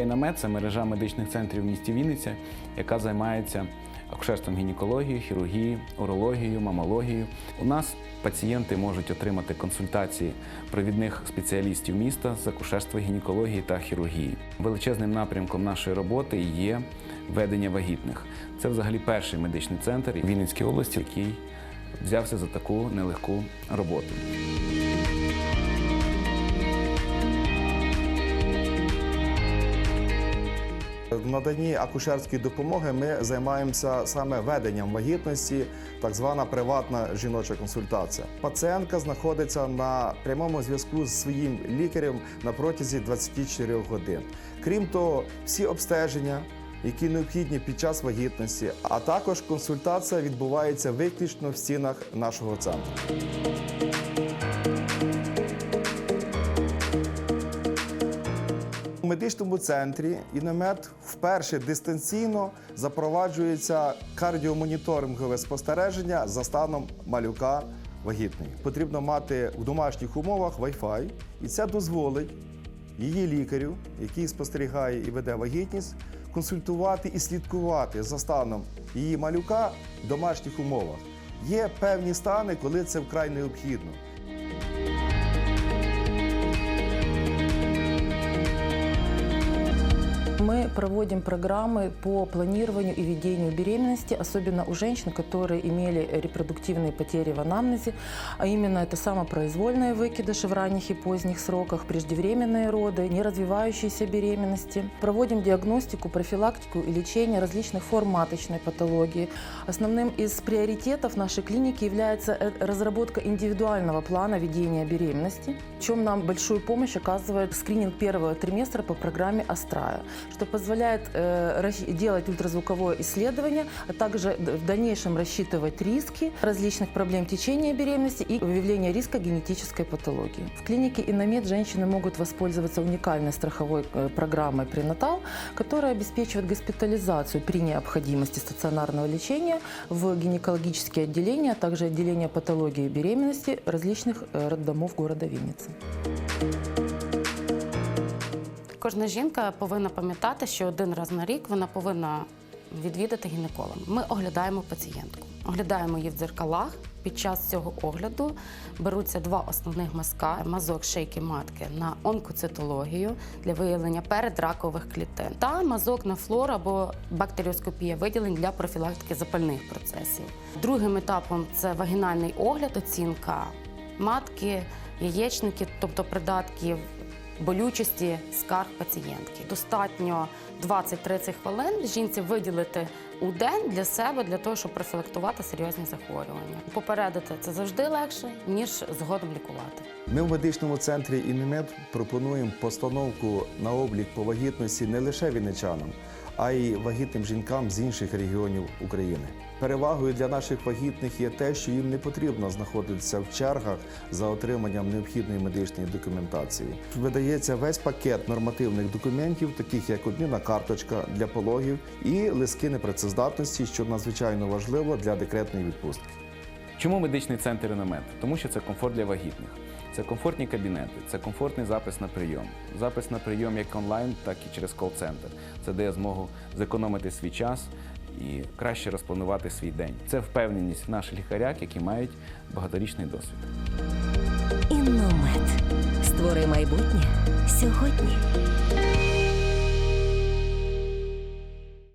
«Іномед» – це мережа медичних центрів в місті Вінниця, яка займається акушерством гінекології, хірургії, урологією, мамологією. У нас пацієнти можуть отримати консультації провідних спеціалістів міста з акушерства, гінекології та хірургії. Величезним напрямком нашої роботи є ведення вагітних. Це взагалі перший медичний центр в Вінницькій області, який взявся за таку нелегку роботу. Наданні акушерської допомоги ми займаємося саме веденням вагітності, так звана приватна жіноча консультація. Пацієнтка знаходиться на прямому зв'язку з своїм лікарем на протязі 24 годин. Крім того, всі обстеження, які необхідні під час вагітності, а також консультація відбувається виключно в стінах нашого центру. Медичному центрі іномет вперше дистанційно запроваджується кардіомоніторингове спостереження за станом малюка вагітної. Потрібно мати в домашніх умовах Wi-Fi, і це дозволить її лікарю, який спостерігає і веде вагітність, консультувати і слідкувати за станом її малюка в домашніх умовах. Є певні стани, коли це вкрай необхідно. Мы проводим программы по планированию и ведению беременности, особенно у женщин, которые имели репродуктивные потери в анамнезе, а именно это самопроизвольные выкидыши в ранних и поздних сроках, преждевременные роды, неразвивающиеся беременности. Проводим диагностику, профилактику и лечение различных форм маточной патологии. Основным из приоритетов нашей клиники является э, разработка индивидуального плана ведения беременности, в чем нам большую помощь оказывает скрининг первого триместра по программе «Астрая», что позволяет э, расщ- делать ультразвуковое исследование, а также д- в дальнейшем рассчитывать риски различных проблем течения беременности и выявления риска генетической патологии. В клинике Иномед женщины могут воспользоваться уникальной страховой э, программой «Пренатал», которая обеспечивает госпитализацию при необходимости стационарного лечения в гинекологические отделения, а также отделения патологии беременности различных э, роддомов города Винницы. Кожна жінка повинна пам'ятати, що один раз на рік вона повинна відвідати гінеколога. Ми оглядаємо пацієнтку, оглядаємо її в дзеркалах. Під час цього огляду беруться два основних мазка: мазок шийки матки на онкоцитологію для виявлення передракових клітин та мазок на флор або бактеріоскопія виділень для профілактики запальних процесів. Другим етапом це вагінальний огляд, оцінка матки, яєчників, тобто придатків болючості скарг пацієнтки. Достатньо 20-30 хвилин жінці виділити у день для себе для того, щоб профілактувати серйозні захворювання. Попередити це завжди легше ніж згодом лікувати. Ми в медичному центрі «Інімед» пропонуємо постановку на облік по вагітності не лише вінничанам, а й вагітним жінкам з інших регіонів України. Перевагою для наших вагітних є те, що їм не потрібно знаходитися в чергах за отриманням необхідної медичної документації. Видається весь пакет нормативних документів, таких як обмінна карточка для пологів і листки непрацездатності, що надзвичайно важливо для декретної відпустки. Чому медичний центр «Іномед»? Тому що це комфорт для вагітних. Це комфортні кабінети, це комфортний запис на прийом. Запис на прийом як онлайн, так і через кол-центр. Це дає змогу зекономити свій час і краще розпланувати свій день. Це впевненість в наших лікарях, які мають багаторічний досвід. Інномет. Створи майбутнє сьогодні.